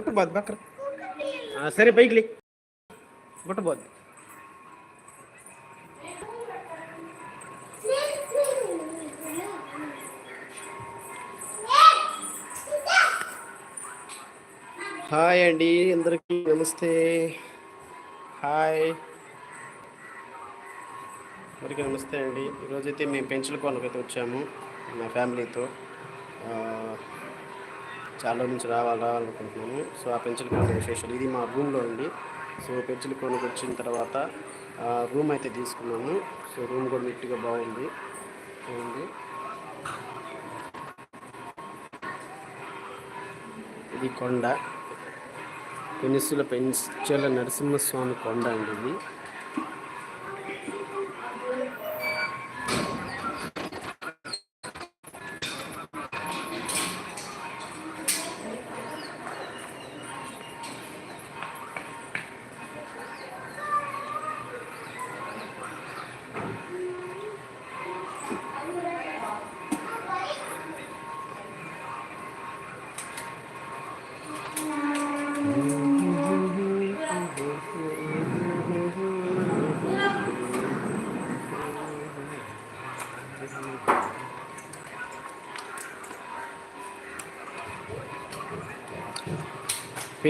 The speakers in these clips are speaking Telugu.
కొట్టబోద్దు ಬಕ್ರ సరే ಬೈಕ್ಲಿ లే. హాయ్ అండి అందరికీ నమస్తే. హాయ్. అందరికీ నమస్తే అండి. ఈరోజైతే మేము పెంచుల కొనకైతే వచ్చాము మా ఫ్యామిలీతో. చాలా రోజుల నుంచి రావాలి రావాలనుకుంటున్నాను. సో ఆ పెంచుల కొనక విశేషాలు. ఇది మా రూమ్లో ఉంది. సో పెంచుల కొనకు వచ్చిన తర్వాత రూమ్ అయితే తీసుకున్నాము సో రూమ్ కూడా నీట్గా బాగుంది. చూడండి ఇది కొండ. పెనిసుల పెంచుల నరసింహస్వామి కొండ అండి ఇది.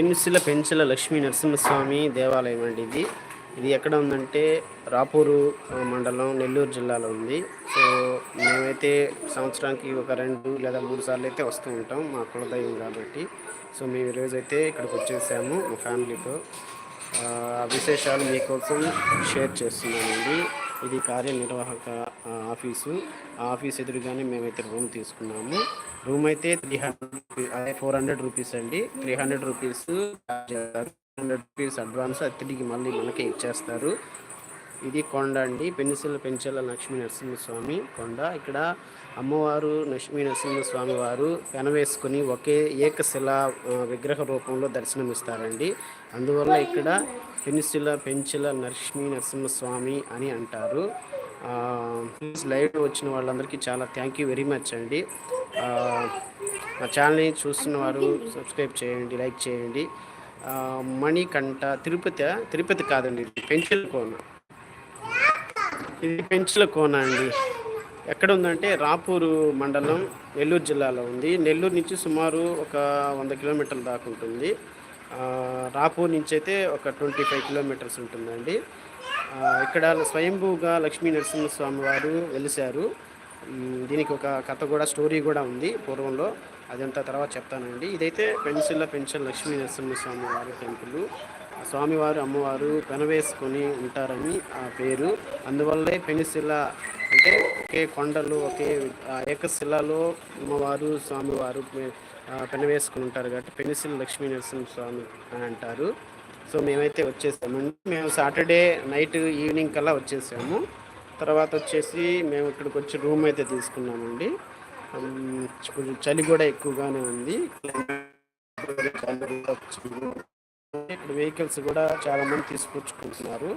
పెన్సిల పెంచల లక్ష్మీ నరసింహస్వామి దేవాలయం అండి ఇది. ఇది ఎక్కడ ఉందంటే రాపూరు మండలం నెల్లూరు జిల్లాలో ఉంది. సో మేమైతే సంవత్సరానికి ఒక రెండు లేదా మూడు సార్లు అయితే వస్తూ ఉంటాం మా కులదైవం కాబట్టి. సో మేము ఈరోజు అయితే ఇక్కడికి వచ్చేసాము మా ఫ్యామిలీతో. ఆ విశేషాలు మీకోసం షేర్ చేస్తున్నానండి. ఇది కార్యనిర్వాహక ఆఫీసు. ఆ ఆఫీస్ ఎదురుగానే మేమైతే రూమ్ తీసుకున్నాము. రూమ్ అయితే త్రీ హండ్రెడ్ అదే ఫోర్ హండ్రెడ్ రూపీస్ అండి. Three hundred rupees hundred rupees advance అది తిరిగి మళ్ళీ మనకే ఇచ్చేస్తారు. ఇది కొండ అండి. పెన్సిల్ పెంచల లక్ష్మీ నరసింహస్వామి కొండ. ఇక్కడ అమ్మవారు లక్ష్మీ నరసింహస్వామి వారు పెనవేసుకుని ఒకే ఏకశిల విగ్రహ రూపంలో దర్శనమిస్తారండి. అందువల్ల ఇక్కడ పెన్సిల పెంచిల లక్ష్మీ నరసింహస్వామి అని అంటారు. లైవ్ వచ్చిన వాళ్ళందరికీ చాలా థ్యాంక్ యూ వెరీ మచ్ అండి. మా ఛానల్ని చూస్తున్న వారు సబ్స్క్రైబ్ చేయండి లైక్ చేయండి. మణికంఠ తిరుపతి తిరుపతి కాదండి ఇది పెంచుల కోన. ఇది పెంచుల కోన అండి. ఎక్కడ ఉందంటే రాపూరు మండలం నెల్లూరు జిల్లాలో ఉంది. నెల్లూరు నుంచి సుమారు ఒక వంద కిలోమీటర్ల దాకా ఉంటుంది. రాపూర్ నుంచి అయితే ఒక ట్వంటీ ఫైవ్ కిలోమీటర్స్ ఉంటుందండి. ఇక్కడ స్వయంభూగా లక్ష్మీ నరసింహస్వామి వారు వెలిశారు. దీనికి ఒక కథ కూడా స్టోరీ కూడా ఉంది పూర్వంలో. అదంతా తర్వాత చెప్తానండి. ఇదైతే పెన్సిల్ల పెన్షన్ లక్ష్మీ నరసింహస్వామి వారి టెంపుల్. స్వామివారు అమ్మవారు పెనవేసుకొని ఉంటారని ఆ పేరు. అందువల్లే పెనిశిల అంటే ఒకే కొండలు ఒకే ఏకశిలలో అమ్మవారు స్వామివారు పెనవేసుకుని ఉంటారు కాబట్టి పెనిశిల లక్ష్మీ నరసింహ స్వామి అని అంటారు. సో మేమైతే వచ్చేసామండి. మేము సాటర్డే నైట్ ఈవినింగ్ కల్లా వచ్చేసాము. తర్వాత వచ్చేసి మేము ఇక్కడికి వచ్చి రూమ్ అయితే తీసుకున్నామండి. కొంచెం చలి కూడా ఎక్కువగానే ఉంది. ఇక్కడ వెహికల్స్ కూడా చాలా మంది తీసుకొచ్చుకుంటున్నారు.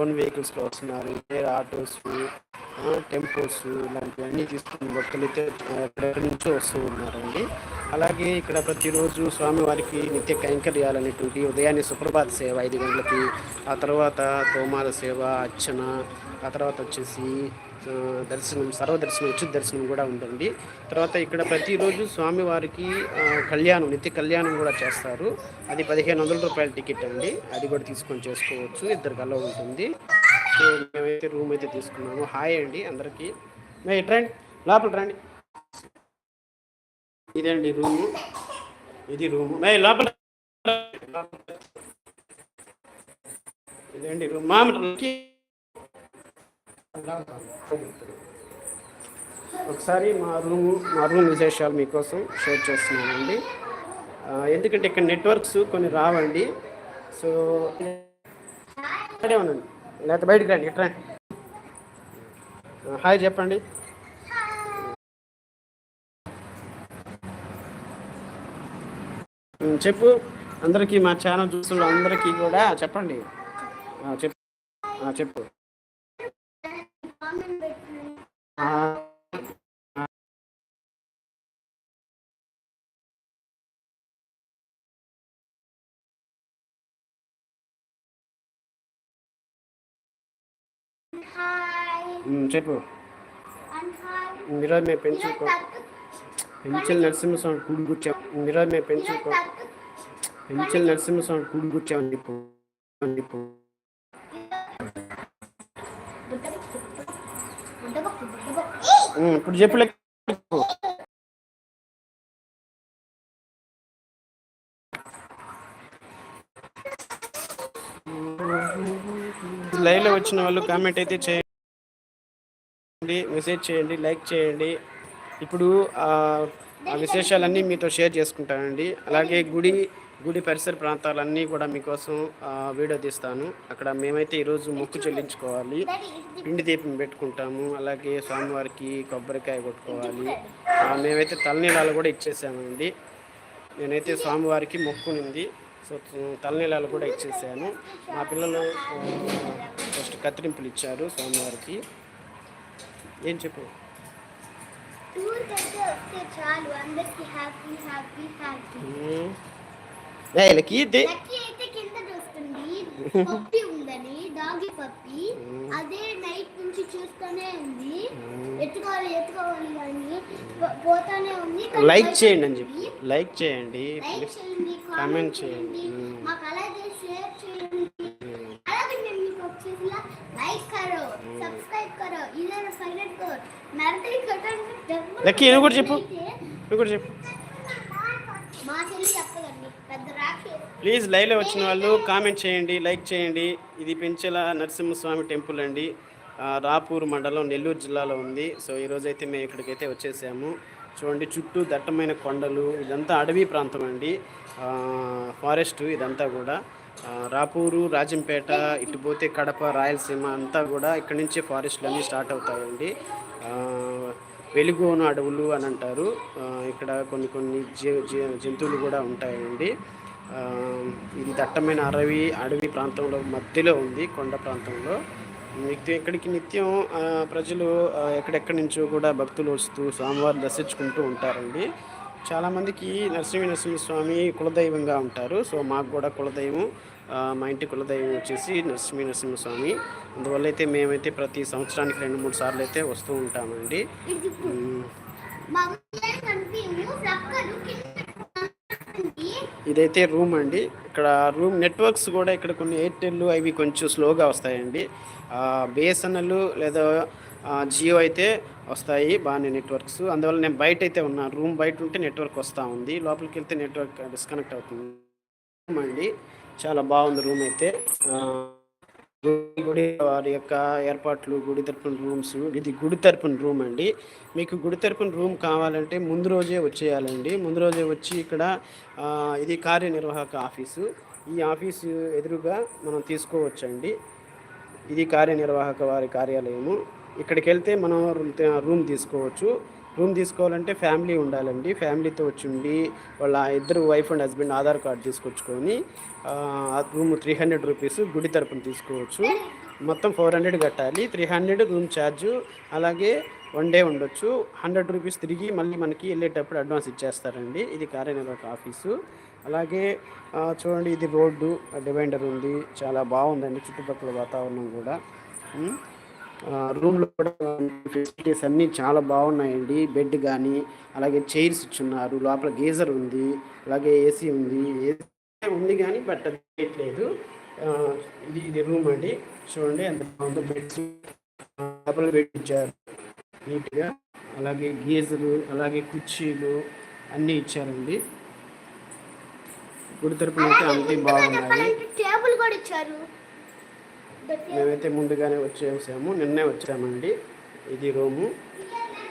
ఓన్ వెహికల్స్లో వస్తున్నారు. వేరే ఆటోస్ టెంపోస్ ఇలాంటివన్నీ తీసుకుని భక్తులు అయితే ఎక్కడెక్కడి నుంచో వస్తూ ఉన్నారండి. అలాగే ఇక్కడ ప్రతిరోజు స్వామివారికి నిత్య కైంకర్యాలనేటువంటి ఉదయాన్నే సుప్రభాత సేవ ఐదు గంటలకి ఆ తర్వాత తోమాల సేవ అర్చన ఆ తర్వాత వచ్చేసి దర్శనం సర్వదర్శనం ఉచిత దర్శనం కూడా ఉంటుంది. తర్వాత ఇక్కడ ప్రతిరోజు స్వామివారికి కళ్యాణం నిత్య కళ్యాణం కూడా చేస్తారు. అది పదిహేను వందల రూపాయల టికెట్ అండి. అది కూడా తీసుకొని చేసుకోవచ్చు. ఇద్దరు కల్లా ఉంటుంది. సో మేమైతే రూమ్ అయితే తీసుకున్నాము. హాయ్ అండి అందరికీ. మే ఇటు రండి. లోపల రండి. ఇదండి రూము. ఇది రూము. మే లోపల ఇదండి రూమ్. మామూలు ఒకసారి మా రూమ్ మా రూమ్ విశేషాలు మీకోసం షేర్ చేస్తున్నానండి. ఎందుకంటే ఇక్కడ నెట్వర్క్స్ కొన్ని రావండి. సో ఇక్కడే ఉండండి. లేకపోతే బయటికి రండి ఇట్రా హాయ్ చెప్పండి. చెప్పు. అందరికీ మా ఛానల్ చూస్తున్న అందరికీ కూడా చెప్పండి. చెప్పు. చెప్పు. చెప్పు. మీరా మేము పెంచుకో పెంచల్ నరసింహస్వామి గుడి కూర్చాం మీరా మేము పెంచుకో పెంచల్ నరసింహస్వామి గుడి కూర్చామని చెప్పు. చెప్పు. ఇప్పుడు చెప్పు లెక్క చెప్పు. లైవ్లో వచ్చిన వాళ్ళు కామెంట్ అయితే చేయండి మెసేజ్ చేయండి లైక్ చేయండి ఇప్పుడు ఆ ఆ విశేషాలన్నీ మీతో షేర్ చేసుకుంటానండి అలాగే గుడి గుడి పరిసర ప్రాంతాలన్నీ కూడా మీకోసం వీడియో తీస్తాను. అక్కడ మేమైతే ఈరోజు మొక్కు చెల్లించుకోవాలి. పిండి దీపం పెట్టుకుంటాము. అలాగే స్వామివారికి కొబ్బరికాయ కొట్టుకోవాలి. మేమైతే తలనీలాలు కూడా ఇచ్చేసామండి. నేనైతే స్వామివారికి మొక్కునింది. సో తలనీలాలు కూడా ఇచ్చేసాను. మా పిల్లలు ఫస్ట్ కత్తిరింపులు ఇచ్చారు స్వామివారికి. ఏం చెప్పు? చాలు. Happy happy happy. లక్కీ అయితే ఉందని పప్పి. అదే నైట్ నుంచి చూస్తూనే ఉంది. ఎత్తుకోవాలి పోతానే ఉంది లైక్ చేయండి అని చెప్పి. లైక్ చేయండి. కామెంట్ చేయండి. మాకు అలాగే షేర్ చేయండి. లైక్ కరో లక్కీ కూడా చెప్పు. కూడా చెప్పు. ప్లీజ్ లైవ్లో వచ్చిన వాళ్ళు కామెంట్ చేయండి లైక్ చేయండి. ఇది పెంచెల నరసింహస్వామి టెంపుల్ అండి. రాపూర్ మండలం నెల్లూరు జిల్లాలో ఉంది. సో ఈరోజైతే మేము ఇక్కడికైతే వచ్చేసాము. చూడండి చుట్టూ దట్టమైన కొండలు ఇదంతా అడవి ప్రాంతం అండి. ఫారెస్ట్ ఇదంతా కూడా. రాపూరు రాజంపేట ఇటు పోతే కడప రాయలసీమ అంతా కూడా ఇక్కడి నుంచే ఫారెస్ట్లు అన్నీ స్టార్ట్ అవుతాయండి. ఆ, వెలుగోను అడవులు అని అంటారు. ఇక్కడ కొన్ని కొన్ని జంతువులు కూడా ఉంటాయండి. ఇది దట్టమైన అడవి అడవి ప్రాంతంలో మధ్యలో ఉంది కొండ ప్రాంతంలో. నిత్యం ఇక్కడికి నిత్యం ప్రజలు ఎక్కడెక్కడి నుంచో కూడా భక్తులు వస్తూ స్వామివారిని దర్శించుకుంటూ ఉంటారండి. చాలామందికి నరసింహ నరసింహస్వామి కులదైవంగా ఉంటారు. సో మాకు కూడా కులదైవం మా ఇంటి కులదైవం వచ్చేసి నరసింహ నరసింహస్వామి. అందువల్ల అయితే మేమైతే ప్రతి సంవత్సరానికి రెండు మూడు సార్లు అయితే వస్తూ ఉంటామండి. ఇదైతే రూమ్ అండి. ఇక్కడ రూమ్ నెట్వర్క్స్ కూడా ఇక్కడ కొన్ని ఎయిర్టెల్ అవి కొంచెం స్లోగా వస్తాయండి. బిఎస్ఎన్ఎల్ లేదా జియో అయితే వస్తాయి బాగానే నెట్వర్క్స్. అందువల్ల నేను బయట అయితే ఉన్నాను రూమ్ బయట ఉంటే నెట్వర్క్ వస్తూ ఉంది. లోపలికి వెళ్తే నెట్వర్క్ డిస్కనెక్ట్ అవుతుంది. రూమ్ అండి. చాలా బాగుంది రూమ్ అయితే. ఆ, గుడి వారి యొక్క ఏర్పాట్లు గుడి తరపున రూమ్స్. ఇది గుడి తరపున రూమ్ అండి. మీకు గుడి తరపున రూమ్ కావాలంటే ముందు రోజే వచ్చేయాలండి. ముందు రోజే వచ్చి ఇక్కడ ఇది కార్యనిర్వాహక ఆఫీసు. ఈ ఆఫీసు ఎదురుగా మనం తీసుకోవచ్చండి. ఇది కార్యనిర్వాహక వారి కార్యాలయము. ఇక్కడికి వెళ్తే మనం రూమ్ తీసుకోవచ్చు. రూమ్ తీసుకోవాలంటే ఫ్యామిలీ ఉండాలండి. ఫ్యామిలీతో వచ్చి ఉండి వాళ్ళ ఇద్దరు wife and husband Aadhaar card తీసుకొచ్చుకొని రూమ్ త్రీ హండ్రెడ్ రూపీస్ గుడి తరపున తీసుకోవచ్చు. మొత్తం ఫోర్ హండ్రెడ్ కట్టాలి. త్రీ హండ్రెడ్ రూమ్ ఛార్జ్ అలాగే వన్ డే ఉండొచ్చు. హండ్రెడ్ రూపీస్ తిరిగి మళ్ళీ మనకి వెళ్ళేటప్పుడు అడ్వాన్స్ ఇచ్చేస్తారండి. ఇది కార్యనిర్వాహక ఆఫీసు. అలాగే చూడండి ఇది రోడ్డు డివైడర్ ఉంది. చాలా బాగుందండి. చుట్టుపక్కల వాతావరణం కూడా. రూమ్లో కూడా ఫెసిలిటీస్ అన్నీ చాలా బాగున్నాయండి. బెడ్ కానీ అలాగే చైర్స్ ఇచ్చున్నారు. లోపల గీజర్ ఉంది అలాగే ఏసీ ఉంది. ఏసీ ఉంది కానీ బట్ లేదు. ఇది ఇది రూమ్ అండి. చూడండి ఎంత బాగుందో బెడ్స్. డబుల్ బెడ్ ఇచ్చారు. నీట్గా. అలాగే గీజరు అలాగే కుర్చీలు అన్నీ ఇచ్చారండి. గుడి తరపున అయితే అంతే బాగున్నాయి. టేబుల్ కూడా ఇచ్చారు. మేమైతే ముందుగానే వచ్చేసాము నిన్నే వచ్చామండి. ఇది రూము.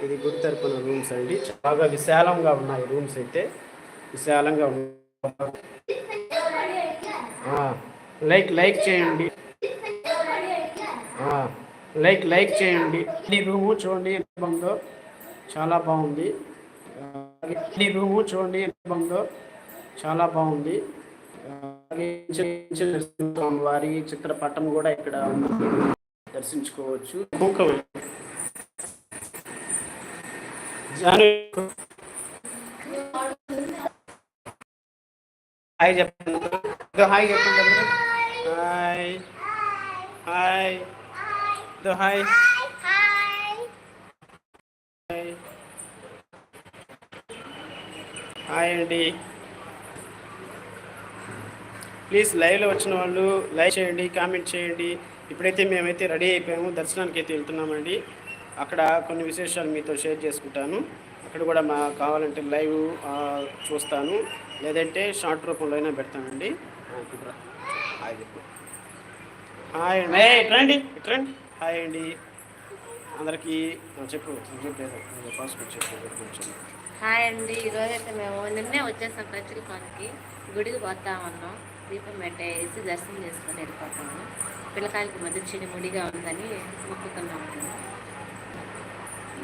ఇది గుడి తరపున రూమ్స్ అండి. బాగా విశాలంగా ఉన్నాయి రూమ్స్ అయితే. విశాలంగా ఉన్నాయి. లైక్ లైక్ చేయండి. లైక్ లైక్ చేయండి. ఈ రూము చూడండి బందో చాలా బాగుంది. ఈ రూము చూడండి బందో చాలా బాగుంది. ఆ, వారి చిత్రపటం కూడా ఇక్కడ దర్శించుకోవచ్చు. మూకం హాయ్ చెప్పండి. హాయ్ చెప్పండి. హాయ్. హాయ్. హాయ్. హాయ్ అండి. ప్లీజ్ లైవ్లో వచ్చిన వాళ్ళు లైక్ చేయండి కామెంట్ చేయండి. ఇప్పుడైతే మేమైతే రెడీ అయిపోయాము దర్శనానికి అయితే వెళ్తున్నామండి. అక్కడ కొన్ని విశేషాలు మీతో షేర్ చేసుకుంటాను. అక్కడ కూడా మా కావాలంటే లైవ్ చూస్తాను. లేదంటే షార్ట్ రూపంలో అయినా పెడతానండి. హాయ్ అండి. ఏయ్, ఇటు రండి ఇటు రండి హాయ్ అండి. అందరికీ చెప్పు చెప్పు కొంచెం హాయ్ అండి. ఈరోజు అయితే మేము నిన్నే వచ్చేసాం కంచుల కానికి గుడికి పోతామన్నాం దీపం పెట్టేసి దర్శనం చేసుకొని వెళ్ళిపోతాము. పిల్లకాయలకి మధ్య చిన్న ముడిగా ఉందని మొక్కుతున్నాము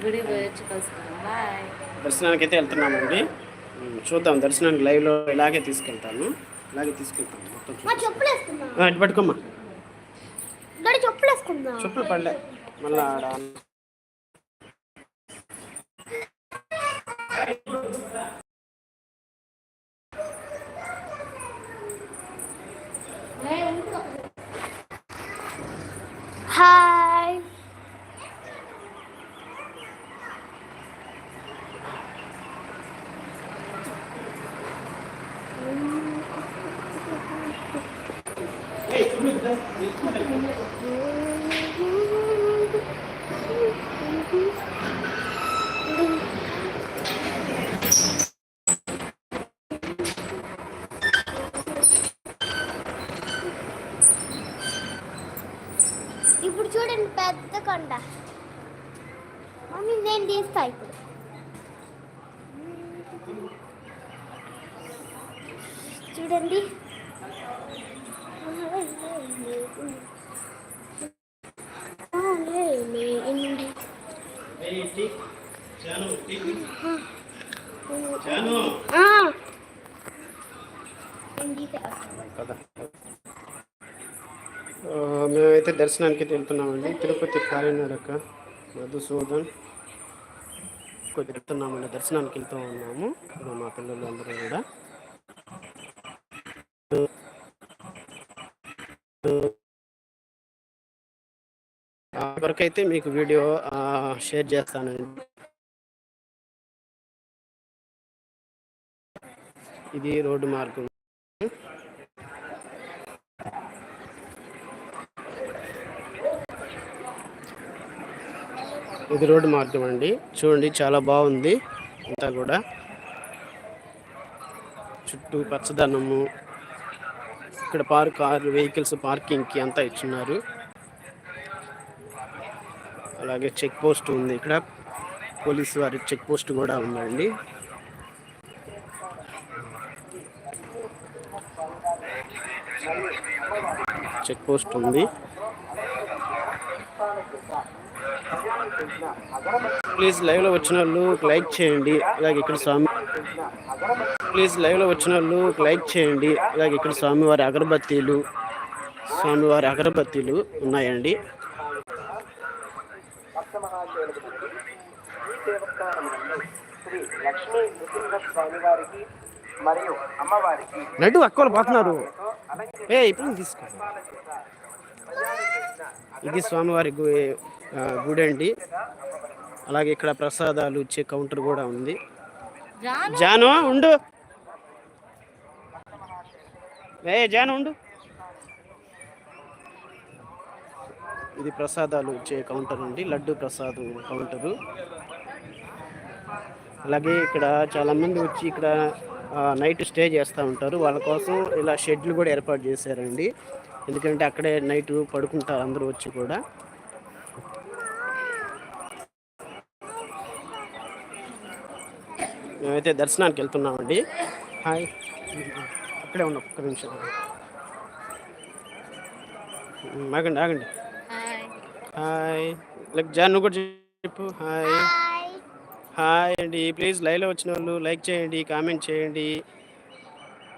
పోయి వచ్చి కలుసుకున్నాం బాయ్. దర్శనానికి అయితే వెళ్తున్నామండి ఉమ్, చూద్దాం దర్శనానికి లైవ్లో ఇలాగే తీసుకెళ్తాను. ఇలాగే తీసుకెళ్తాను మొత్తం ఇటు పట్టుకోమ్మా. గడి చెప్పులు పడలే. మళ్ళీ ఆడ హాయ్ ఇప్పుడు చూడండి పెద్ద కొండ మమ్మీ నేను తీస్తా ఇప్పుడు చూడండి ఆ. నేను తీసా. కదా ఆ, మేమైతే దర్శనానికి వెళ్తున్నామండి. తిరుపతి కాలినడక మధుసూదన్ కొద్ది వెళ్తున్నామండి. దర్శనానికి వెళ్తూ ఉన్నాము. మా పిల్లలు అందరూ కూడా. ఆ వరకైతే మీకు వీడియో షేర్ చేస్తానండి. ఇది రోడ్డు మార్గం. ఇది రోడ్డు మార్గం అండి. చూడండి చాలా బాగుంది. అంతా కూడా. చుట్టూ పచ్చదనము. ఇక్కడ పార్క్ కార్ వెహికల్స్ పార్కింగ్కి అంతా ఇచ్చున్నారు. అలాగే చెక్ పోస్ట్ ఉంది ఇక్కడ. పోలీస్ వారి చెక్ పోస్ట్ కూడా ఉందండి. చెక్ పోస్ట్ ఉంది. ప్లీజ్ లైవ్లో వచ్చిన వాళ్ళు లైక్ చేయండి. అలాగే ఇక్కడ స్వామి ప్లీజ్ లైవ్లో వచ్చిన వాళ్ళు లైక్ చేయండి. అలాగే ఇక్కడ స్వామివారి అగరబత్తీలు స్వామివారి అగరబత్తీలు ఉన్నాయండి. లడ్డు అక్కలు పోతున్నారు. ఏ ఇప్పుడు తీసుకో ఇది స్వామివారి గుడి అండి అలాగే ఇక్కడ ప్రసాదాలు ఇచ్చే కౌంటర్ కూడా ఉంది. జాను? ఉండు. ఏ జాను ఉండు. ఇది ప్రసాదాలు ఇచ్చే కౌంటర్ అండి. లడ్డు ప్రసాదం కౌంటరు. అలాగే ఇక్కడ చాలా మంది వచ్చి ఇక్కడ నైట్ స్టే చేస్తూ ఉంటారు. వాళ్ళ కోసం ఇలా షెడ్లు కూడా ఏర్పాటు చేశారండి. ఎందుకంటే అక్కడే నైట్ పడుకుంటారు అందరూ వచ్చి కూడా. మేమైతే దర్శనానికి వెళ్తున్నామండి. హాయ్. అక్కడే ఉన్న ఒక్క నిమిషం. ఆగండి ఆగండి. హాయ్. లైక్ జాన్ నువ్వు కూడా చెప్పు. హాయ్. హాయ్. అండి. ప్లీజ్ లైవ్లో వచ్చిన వాళ్ళు లైక్ చేయండి కామెంట్ చేయండి.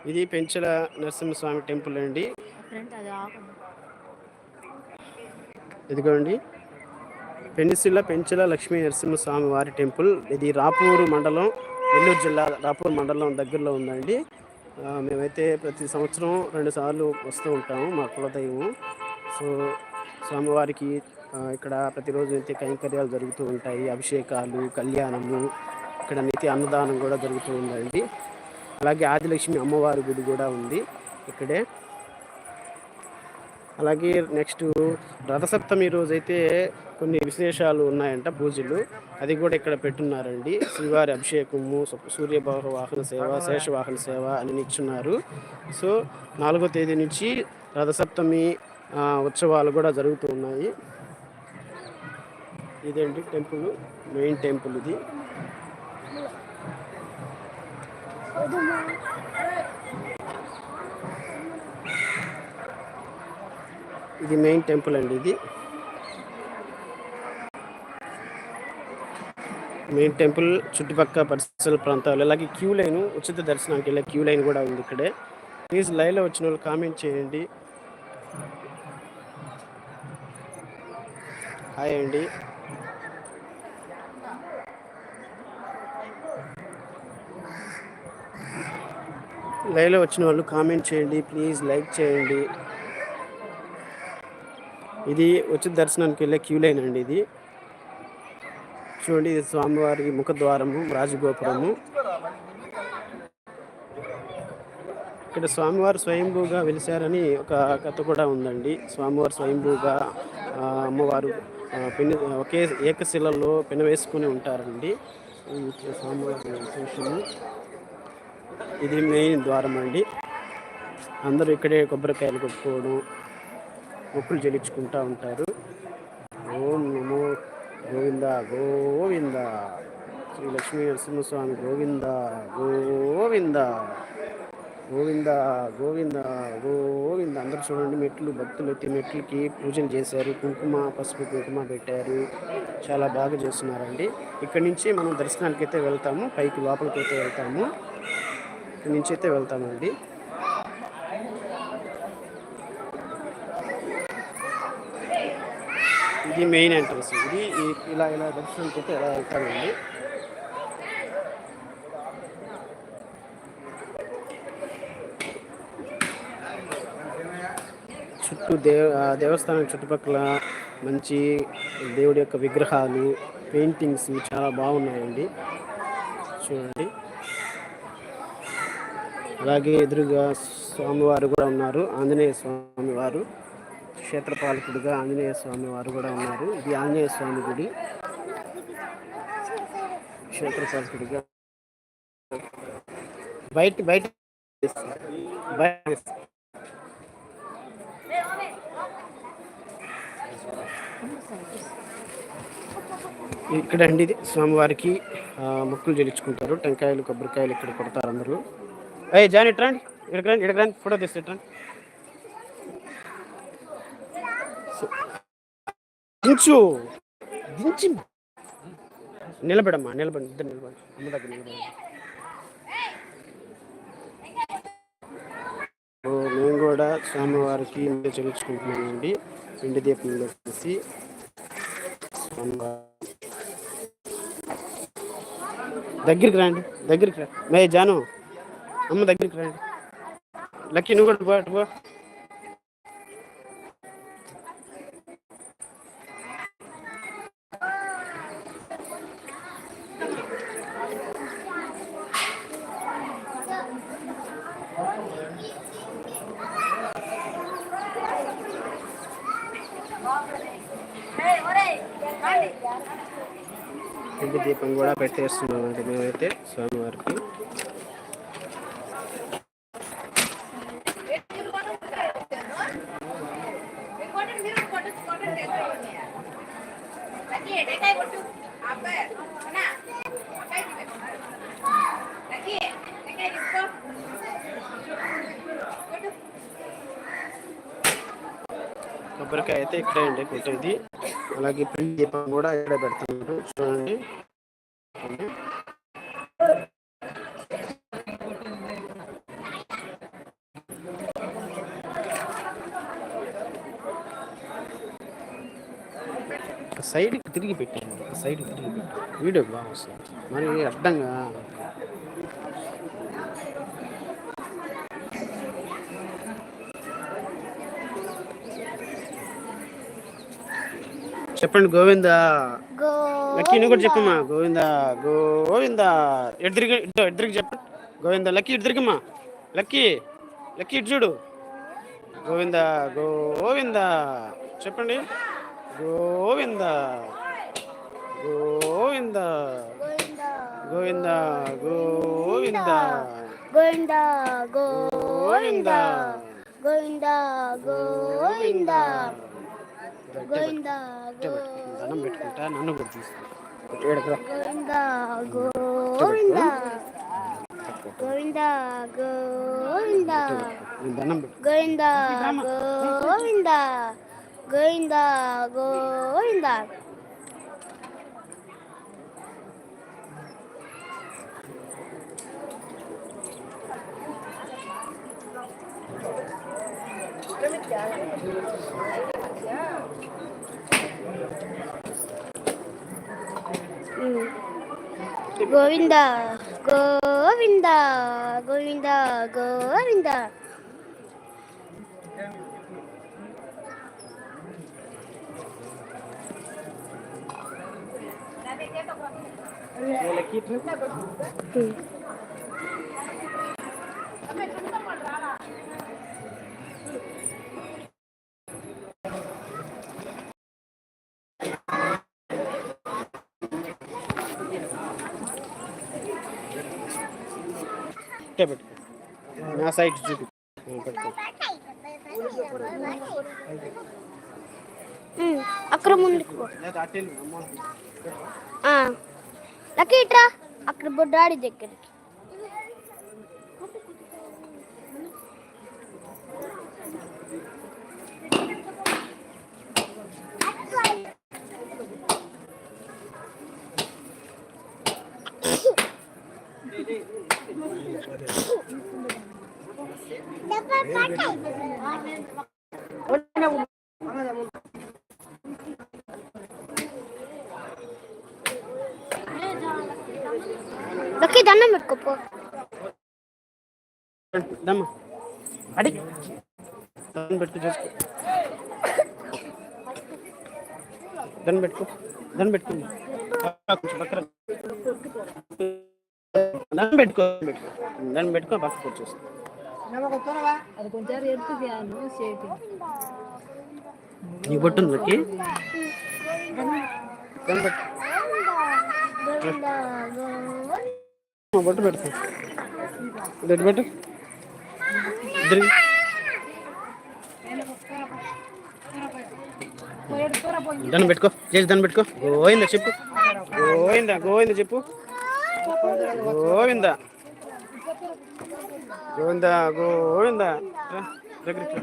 ఇది పెంచల నరసింహస్వామి టెంపుల్ అండి. ఇదిగోండి. పెన్సిల్ల పెంచల లక్ష్మీ నరసింహస్వామి వారి టెంపుల్. ఇది రాపూరు మండలం. నెల్లూరు జిల్లా రాపూర్ మండలం దగ్గరలో ఉందండి. మేమైతే ప్రతి సంవత్సరం రెండు సార్లు వస్తూ ఉంటాము మా కులదైవం. సో స్వామివారికి ఇక్కడ ప్రతిరోజు అయితే కైంకర్యాలు జరుగుతూ ఉంటాయి. అభిషేకాలు కళ్యాణము ఇక్కడ నీతి అన్నదానం కూడా జరుగుతూ ఉందండి. అలాగే ఆదిలక్ష్మి అమ్మవారి గుడి కూడా ఉంది ఇక్కడే. అలాగే నెక్స్ట్ రథసప్తమి రోజు అయితే కొన్ని విశేషాలు ఉన్నాయంట పూజలు. అది కూడా ఇక్కడ పెట్టున్నారండి. శ్రీవారి అభిషేకము సు- సూర్యభావ వాహన సేవ శేషవాహన సేవ అని ఇచ్చున్నారు సో నాలుగో తేదీ నుంచి రథసప్తమి ఉత్సవాలు కూడా జరుగుతూ ఉన్నాయి. ఇదేంటి టెంపుల్? మెయిన్ టెంపుల్ ఇది. ఇది మెయిన్ టెంపుల్ అండి ఇది. మెయిన్ టెంపుల్ చుట్టుపక్కల పరిసర ప్రాంతాలు అలాగే క్యూ లైన్ ఉచిత దర్శనానికి వెళ్ళే క్యూ లైన్ కూడా ఉంది ఇక్కడే. ప్లీజ్ లైవ్లో వచ్చిన వాళ్ళు కామెంట్ చేయండి. హాయ్ అండి. లైవ్లో వచ్చిన వాళ్ళు కామెంట్ చేయండి ప్లీజ్ లైక్ చేయండి. ఇది ఉచిత దర్శనానికి వెళ్ళే క్యూ లైన్ అండి ఇది. చూడండి ఇది స్వామివారి ముఖద్వారము రాజగోపురము. ఇక్కడ స్వామివారు స్వయంభూగా వెలిశారని ఒక కథ కూడా ఉందండి. స్వామివారు స్వయంభూగా ఆ, అమ్మవారు పెను ఒకే ఏకశిలలో పెన వేసుకుని ఉంటారండి. స్వామివారి విశేషము. ఇది మెయిన్ ద్వారం అండి అందరూ ఇక్కడే కొబ్బరికాయలు కొట్టుకోవడం మొక్కులు చెల్లించుకుంటూ ఉంటారు. ఓం నమో గోవింద గోవింద. శ్రీ లక్ష్మీ నరసింహస్వామి గోవింద గోవింద. గోవింద గోవింద గోవింద. అందరూ చూడండి మెట్లు భక్తులు ఎత్తి మెట్లకి పూజలు చేశారు. కుంకుమ పసుపు కుంకుమ పెట్టారు. చాలా బాగా చేస్తున్నారండి. ఇక్కడి నుంచి మనం దర్శనానికి అయితే వెళ్తాము. పైకి లోపలికి అయితే వెళ్తాము. ఇక్కడి నుంచి అయితే వెళ్తామండి. ఇది మెయిన్ ఎంట్రన్స్. ఇది ఇలా ఇలా దర్శించుకుంటే ఎలా ఇలా వెళ్తామండి చుట్టూ దేవ ఆ దేవస్థానం చుట్టుపక్కల మంచి దేవుడి యొక్క విగ్రహాలు పెయింటింగ్స్ చాలా బాగున్నాయండి. చూడండి. అలాగే ఎదురుగా స్వామివారు కూడా ఉన్నారు. ఆంజనేయ స్వామి వారు క్షేత్రపాలకుడిగా ఆంజనేయ స్వామి వారు కూడా ఉన్నారు. ఇది ఆంజనేయ స్వామి గుడి. క్షేత్రపాలకుడిగా బయట బయట బయట ఇక్కడ అండి స్వామివారికి మొక్కులు చెల్లించుకుంటారు. టెంకాయలు కొబ్బరికాయలు ఇక్కడ కొడతారు అందరూ. అయ్యి జాన్ ఇటు ఇక్కడ ఇక్కడికి రండి రండి. ఫోటో తీసి రండి సో- దించు దించి. నిలబడమ్మా నిలబడి ఇద్దరు నిలబడి అమ్మ దగ్గర నిలబడి. మేము కూడా స్వామివారికి చెల్లించుకుంటున్నామండి పిండి దీపంలో వేసి స్వామివారి దగ్గరికి రండి దగ్గరికి రా. మే జాను అమ్మ దగ్గరికి రండి. లక్కీ నువ్వు కూడా పో. అటు దీపం కూడా పెట్టేస్తున్నామండి మేమైతే స్వామివారికి. కొబ్బరికాయ అయితే ఇక్కడే అండి కొట్టేది అలాగే పిండి దీపం కూడా ఇక్కడే పెడుతున్నారు చూడండి సైడ్కి తిరిగి పెట్టాను సైడ్కి తిరిగి పెట్టాను. వీడియో బాగా వస్తుంది. మరి అడ్డంగా చెప్పండి గోవింద. లక్కీ నువ్వు కూడా చెప్పమ్మా. గోవింద గోవింద. ఎడ్దిరిగి ఇటు చెప్పండి గోవింద లక్కీ ఇద్దరికమ్మా లక్కీ లక్కీ ఇటు చూడు. గోవింద గోవింద. చెప్పండి. గోవింద. గోవింద. గోవింద గోవింద. గోవింద గోవింద. గోవింద గోవింద. గోవింద గోవింద దండం పెట్టుకుంటా నన్ను కూడా Govinda Govinda. Govinda Govinda. Govinda. Govinda. Goinda, goinda. Mm. Govinda, Govinda, Govinda, Govinda. Go నా సైట్ చూపి అక్కడ ముందుకు లక్కీ ఇట్రా. అక్కడ బుడ్డాడి దగ్గరికి. దండం పెట్టుకోపో అడి. దండం పెట్టుకో చేసుకో. దండం పెట్టుకో దండం పెట్టుకో. దండం పెట్టుకో దండం పెట్టుకో నీ బొట్టు గోవింద గోవింద ఆ, బొట్టు పెట్టుకో ఇటు పెట్టు. దాన్ని పెట్టుకో. చేసి దాన్ని పెట్టుకో. గోవింద చెప్పు. గోవింద గోవింద చెప్పు. గోవింద. గోవింద గోవింద. రా, దగ్గరికి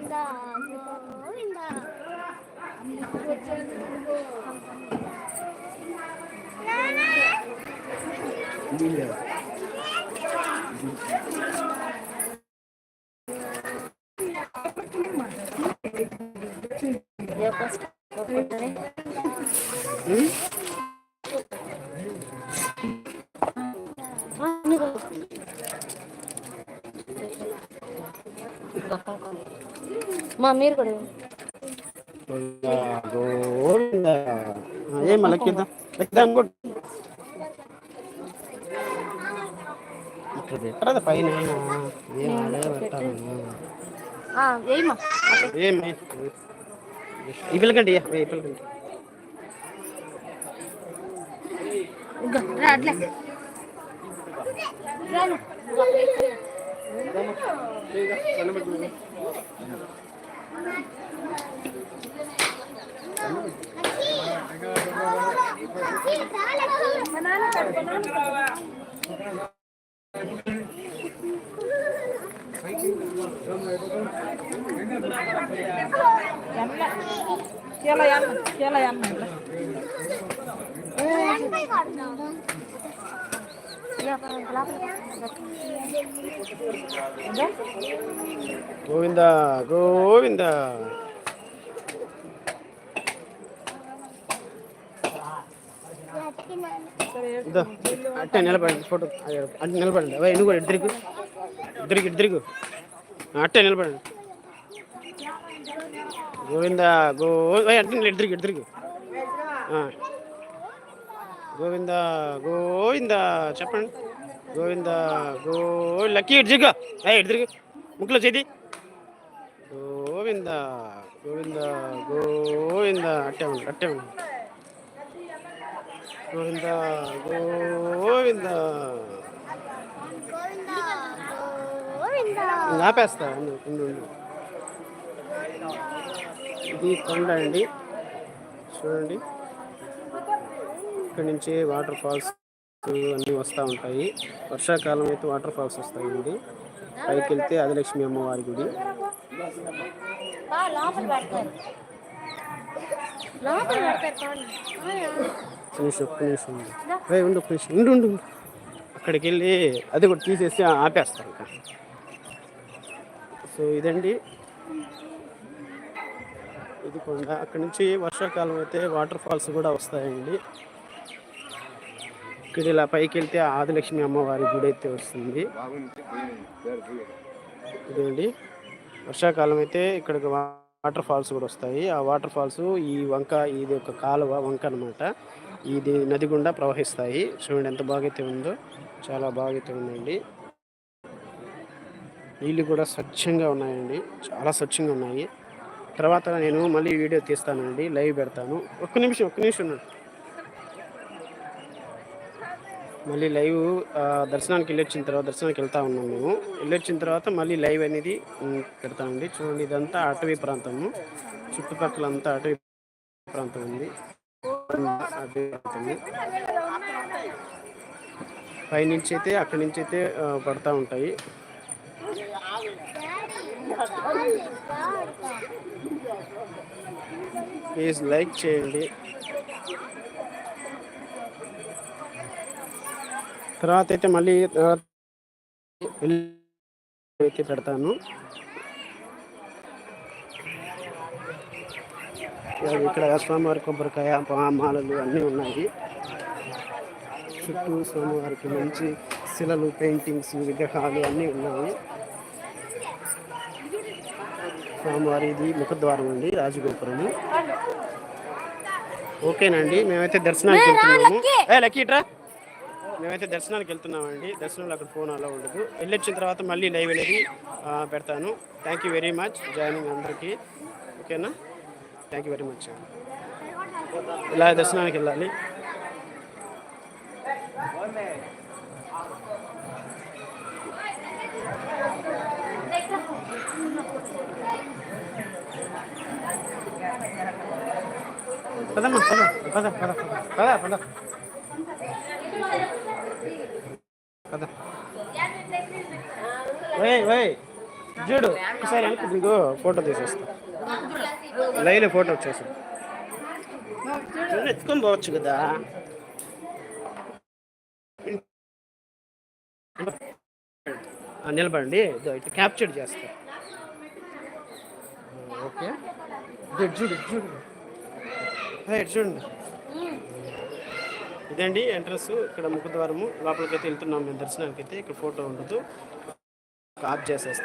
మా మీరు కూడా ఏం లెక్కిద్దాం లెక్కిద్దాం కూడా పైన నేను అదే పెట్టాను Kela yan, kela yan. Govinda. Govinda అట్టే నిలబడండి ఫోటో అట్టే నిలబడండి. ఇద్దరికి ఇద్దరికి ఇద్దరికి అట్టే నిలబడండి. గోవింద గో ఓయ్, ఇద్దరికి ఇద్దరికి గోవింద గోవింద చెప్పండి. గోవింద గో లక్కీ ఇడ్జిగా దిగు ఏ తిరిగి. ముక్కులో చేతి గోవింద గోవింద గోవింద. అట్టే ఉండు అట్టే ఉండు. గోవింద గోవింద గోవిందా గోవిందా ఇంకా ఆపేస్తా ఉండు. ఇది కొండ అండి చూడండి. ఇక్కడ నుంచి వాటర్ ఫాల్స్ అన్నీ వస్తూ ఉంటాయి. వర్షాకాలం అయితే వాటర్ ఫాల్స్ వస్తాయండి. పైకి వెళ్తే ఆదిలక్ష్మి అమ్మవారి గుడి. నిమిషం ఒక్క నిమిషం. ఉండు. ఉండు. అక్కడికి వెళ్ళి అది కూడా తీసేసి ఆపేస్తాను సో ఇదండి. ఇది కొండ. అక్కడ నుంచి వర్షాకాలం అయితే వాటర్ ఫాల్స్ కూడా వస్తాయండి. ఇక్కడ ఇలా పైకి వెళ్తే ఆదిలక్ష్మి అమ్మవారి గుడి అయితే వస్తుంది. ఇదండి. వర్షాకాలం అయితే ఇక్కడికి వాటర్ ఫాల్స్ కూడా వస్తాయి. ఆ వాటర్ ఫాల్స్ ఈ వంక ఇది ఒక కాలువ వంక అనమాట ఇది నది గుండా ప్రవహిస్తాయి. చూడండి ఎంత బాగైతే ఉందో. చాలా బాగైతే ఉందండి. నీళ్ళు కూడా స్వచ్ఛంగా ఉన్నాయండి. చాలా స్వచ్ఛంగా ఉన్నాయి. తర్వాత నేను మళ్ళీ వీడియో తీస్తానండి. లైవ్ పెడతాను. ఒక్క నిమిషం ఒక్క నిమిషం మళ్ళీ లైవ్ దర్శనానికి వెళ్ళొచ్చిన తర్వాత దర్శనానికి వెళ్తా ఉన్నాం మేము. వెళ్ళొచ్చిన తర్వాత మళ్ళీ లైవ్ అనేది పెడతామండి. చూడండి ఇదంతా అటవీ ప్రాంతము. చుట్టుపక్కల అంతా అటవీ ప్రాంతం ఉంది. అటవీ ప్రాంతము. పైనుంచి అయితే అక్కడి నుంచి అయితే పడతా ఉంటాయి. ప్లీజ్ లైక్ చేయండి తర్వాత అయితే మళ్ళీ అయితే పెడతాను. ఇక్కడ స్వామివారి కొబ్బరికాయ పామాలలు అన్నీ ఉన్నాయి. చుట్టూ స్వామివారికి మంచి శిలలు పెయింటింగ్స్ విగ్రహాలు అన్నీ ఉన్నాయి. స్వామివారి ఇది ముఖద్వారం అండి రాజగోపురము. ఓకేనండి మేమైతే దర్శనానికి వెళ్తున్నాము. ఏ లక్కీట్రా మేమైతే దర్శనానికి వెళ్తున్నామండి దర్శనంలో అక్కడ ఫోన్ అలా ఉండదు. వెళ్ళొచ్చిన తర్వాత మళ్ళీ లైవ్ అనేది పెడతాను. Thank you very much joining అందరికీ. ఓకేనా? థ్యాంక్ యూ వెరీ మచ్ ఇలా దర్శనానికి వెళ్ళాలి. పద పద పద పద పద. పద. ఓయ్ చూడు ఒకసారి వెనక్కి దిగు ఫోటో తీసేస్తా. లైవ్లో ఫోటో వచ్చేసి ఎత్తుకొని పోవచ్చు కదా. నిలబడండి. ఇదో ఇటు క్యాప్చర్ చేస్తా. ఓకే. చూడు చూడు. చూడండి. ఇదండి ఎంట్రన్స్. ఇక్కడ ముఖద్వారము. లోపలికైతే వెళ్తున్నాం మేము. దర్శనానికి అయితే ఇక్కడ ఫోటో ఉండదు. ఆఫ్ చేసేస్తాం.